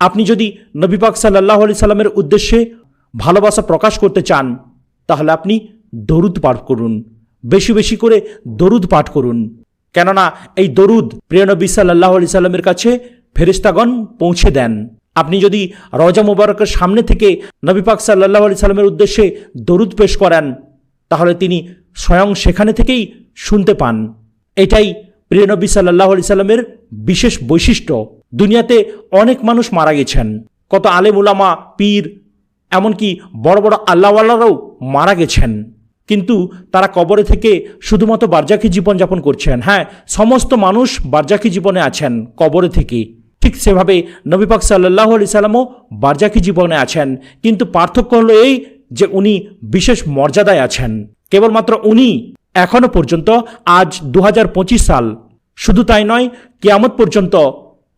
আপনি যদি নবী পাক সাল্লাহ আলি সাল্লামের উদ্দেশ্যে ভালোবাসা প্রকাশ করতে চান, তাহলে আপনি দরুদ পাঠ করুন। বেশি বেশি করে দরুদ পাঠ করুন। কেননা এই দরুদ প্রিয় নবী সাল্লাহ আলি সাল্লামের কাছে ফেরিস্তাগণ পৌঁছে দেন। আপনি যদি রজা মুবারকের সামনে থেকে নবীপাক সাল্লাহ আলি সাল্লামের উদ্দেশ্যে দরুদ পেশ করেন, তাহলে তিনি স্বয়ং সেখানে থেকেই শুনতে পান। এটাই প্রিয় নবী সাল্লাহ আলি সাল্লামের বিশেষ বৈশিষ্ট্য। দুনিয়াতে অনেক মানুষ মারা গেছেন। কত আলেম উলামা পীর, এমনকি বড় বড় আল্লাহওয়ালারাও মারা গেছেন। কিন্তু তারা কবরে থেকে শুধুমাত্র বারজাকি জীবনযাপন করছেন। হ্যাঁ সমস্ত মানুষ বারজাকি জীবনে আছেন কবরে থেকে। ঠিক সেভাবে নবী পাক সাল্লাহ আলি সাল্লামও বারজাকি জীবনে আছেন। কিন্তু পার্থক্য হলো এই যে উনি বিশেষ মর্যাদায় আছেন। কেবলমাত্র উনি এখনও পর্যন্ত, আজ দু হাজার পঁচিশ সাল। শুধু তাই নয়, কেয়ামত পর্যন্ত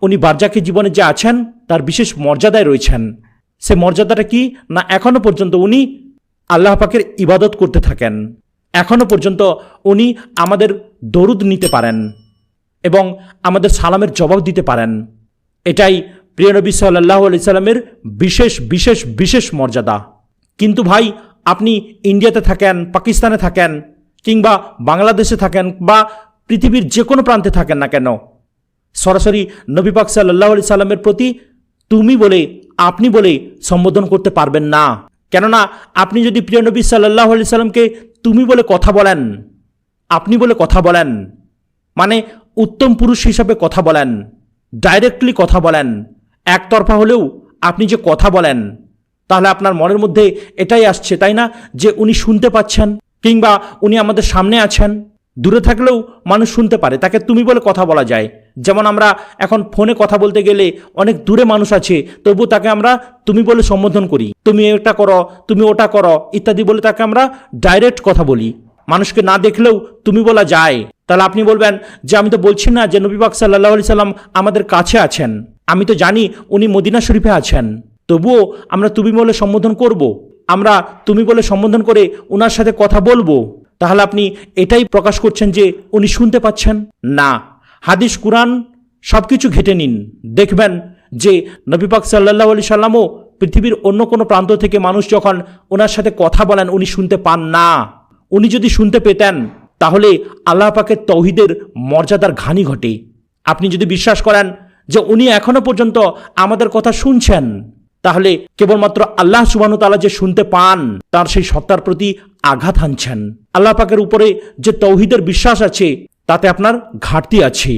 উনি বারজাকি জীবনে যে আছেন, তার বিশেষ মর্যাদায় রয়েছেন। সে মর্যাদাটা কি? না এখনও পর্যন্ত উনি আল্লাহ পাকের ইবাদত করতে থাকেন। এখনও পর্যন্ত উনি আমাদের দরুদ নিতে পারেন এবং আমাদের সালামের জবাব দিতে পারেন। এটাই প্রিয় নবী সাল্লাহ আলি সাল্লামের বিশেষ বিশেষ বিশেষ মর্যাদা। কিন্তু ভাই, আপনি ইন্ডিয়াতে থাকেন, পাকিস্তানে থাকেন, কিংবা বাংলাদেশে থাকেন, বা পৃথিবীর যে কোনো প্রান্তে থাকেন না কেন সরাসরি নবী পাক সাল্লাহ আলি সাল্লামের প্রতি তুমি বলে, আপনি বলে সম্বোধন করতে পারবেন না। কেননা আপনি যদি প্রিয় নবী সাল্লাহ আলি সাল্লামকে তুমি বলে কথা বলেন, আপনি বলে কথা বলেন মানে উত্তম পুরুষ হিসাবে কথা বলেন ডাইরেক্টলি কথা বলেন, একতরফা হলেও আপনি যে কথা বলেন, তাহলে আপনার মনের মধ্যে এটাই আসছে, তাই না? যে উনি শুনতে পাচ্ছেন কিংবা উনি আমাদের সামনে আছেন। দূরে থাকলেও মানুষ শুনতে পারে, তাকে তুমি বলে কথা বলা যায়। যেমন আমরা এখন ফোনে কথা বলতে গেলে অনেক দূরে মানুষ আছে, তবু তাকে আমরা তুমি বলে সম্বোধন করি। তুমি এটা করো, তুমি ওটা করো, ইত্যাদি বলে তাকে আমরা ডাইরেক্ট কথা বলি। মানুষকে না দেখলেও তুমি বলা যায়। তাহলে আপনি বলবেন যে, আমি তো বলছি না যে নবী পাক সাল্লাহ আলি সাল্লাম আমাদের কাছে আছেন। আমি তো জানি উনি মদিনা শরীফে আছেন। তবুও আমরা তুমি বলে সম্বোধন করব। আমরা তুমি বলে সম্বোধন করে ওনার সাথে কথা বলব। তাহলে আপনি এটাই প্রকাশ করছেন যে উনি শুনতে পাচ্ছেন? না। হাদিস, কুরআন সব কিছু ঘেটে নিন। দেখবেন যে নবীপাক সাল্লাহ আলি সাল্লামও পৃথিবীর অন্য কোনো প্রান্ত থেকে মানুষ যখন ওনার সাথে কথা বলেন, উনি শুনতে পান না। উনি যদি শুনতে পেতেন, তাহলে আল্লাহ পাকের তৌহিদের মর্যাদার ঘানি ঘটে। আপনি যদি বিশ্বাস করেন যে উনি এখনও পর্যন্ত আমাদের কথা শুনছেন, তাহলে কেবলমাত্র আল্লাহ সুবাহ তালা যে শুনতে পান, তার সেই সত্তার প্রতি আঘাত হানছেন। আল্লাহ পাকের উপরে যে তৌহিদের বিশ্বাস আছে তাতে আপনার ঘাটতি আছে।